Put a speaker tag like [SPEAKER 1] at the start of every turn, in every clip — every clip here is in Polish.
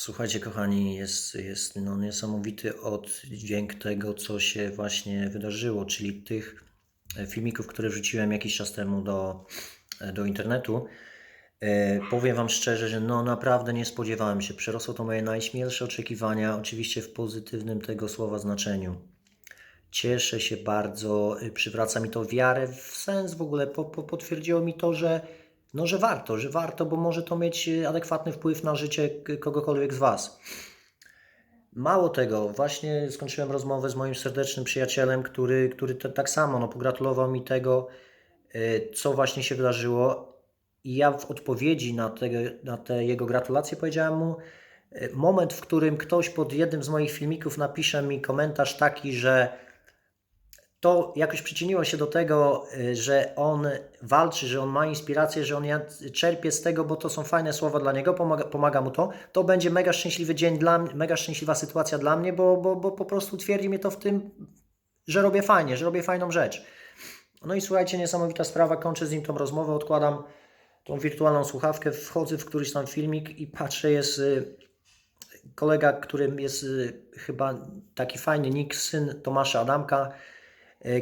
[SPEAKER 1] Słuchajcie, kochani, jest, jest no, niesamowity oddźwięk tego, co się właśnie wydarzyło, czyli tych e, filmików, które wrzuciłem jakiś czas temu do, e, do internetu. E, powiem Wam szczerze, że no naprawdę nie spodziewałem się. Przerosło to moje najśmielsze oczekiwania, oczywiście w pozytywnym tego słowa znaczeniu. Cieszę się bardzo, y, przywraca mi to wiarę w sens w ogóle, po, po, potwierdziło mi to, że, no, że warto, że warto, bo może to mieć y, adekwatny wpływ na życie kogokolwiek z Was. Mało tego, właśnie skończyłem rozmowę z moim serdecznym przyjacielem, który, który tak samo no, pogratulował mi tego, y, co właśnie się wydarzyło. I ja w odpowiedzi na te, na te jego gratulacje powiedziałem mu, y, moment, w którym ktoś pod jednym z moich filmików napisze mi komentarz taki, że to jakoś przyczyniło się do tego, y, że on walczy, że on ma inspirację, że on ja- czerpie z tego, bo to są fajne słowa dla niego, pomaga, pomaga mu to, to będzie mega szczęśliwy dzień dla mnie, mega szczęśliwa sytuacja dla mnie, bo, bo, bo po prostu twierdzi mnie to w tym, że robię fajnie, że robię fajną rzecz. No i słuchajcie, niesamowita sprawa, kończę z nim tą rozmowę, odkładam tą wirtualną słuchawkę, wchodzę w któryś tam filmik i patrzę, jest y, kolega, którym jest y, chyba taki fajny nick, syn Tomasza Adamka,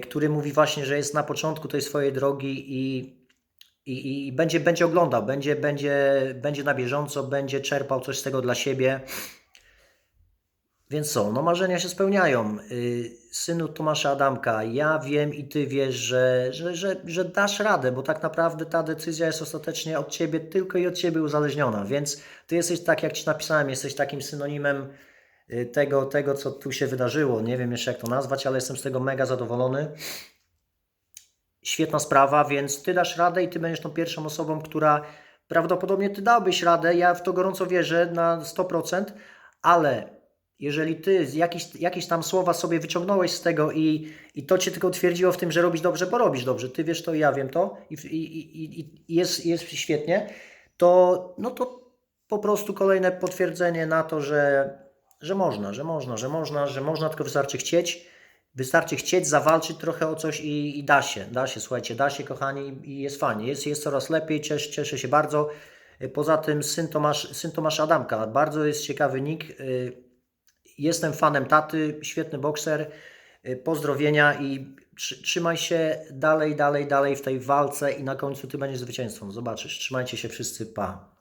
[SPEAKER 1] który mówi właśnie, że jest na początku tej swojej drogi i, i, i będzie, będzie oglądał, będzie, będzie, będzie na bieżąco, będzie czerpał coś z tego dla siebie. Więc co, no marzenia się spełniają. Y, Synu Tomasza Adamka, ja wiem i ty wiesz, że, że, że, że dasz radę, bo tak naprawdę ta decyzja jest ostatecznie od ciebie, tylko i od ciebie uzależniona. Więc ty jesteś, tak jak ci napisałem, jesteś takim synonimem tego, tego, co tu się wydarzyło. Nie wiem jeszcze jak to nazwać, ale jestem z tego mega zadowolony. Świetna sprawa, więc ty dasz radę i ty będziesz tą pierwszą osobą, która prawdopodobnie ty dałbyś radę. Ja w to gorąco wierzę na 100%, ale jeżeli ty jakieś, jakieś tam słowa sobie wyciągnąłeś z tego i, i to cię tylko utwierdziło w tym, że robisz dobrze, bo robisz dobrze, ty wiesz to i ja wiem to i, i, i jest, jest świetnie, to no to po prostu kolejne potwierdzenie na to, że, że można, że można, że można, że można, tylko wystarczy chcieć. Wystarczy chcieć, zawalczyć trochę o coś i, i da się, da się, słuchajcie, da się, kochani, i jest fajnie, jest, jest coraz lepiej, cieszę, cieszę się bardzo. Poza tym syn, Tomasz, syn Tomasza Adamka, bardzo jest ciekawy nick. y, Jestem fanem taty, świetny bokser. Y, Pozdrowienia i trzy- trzymaj się dalej, dalej, dalej w tej walce i na końcu ty będziesz zwycięzcą. Zobaczysz. Trzymajcie się wszyscy, pa.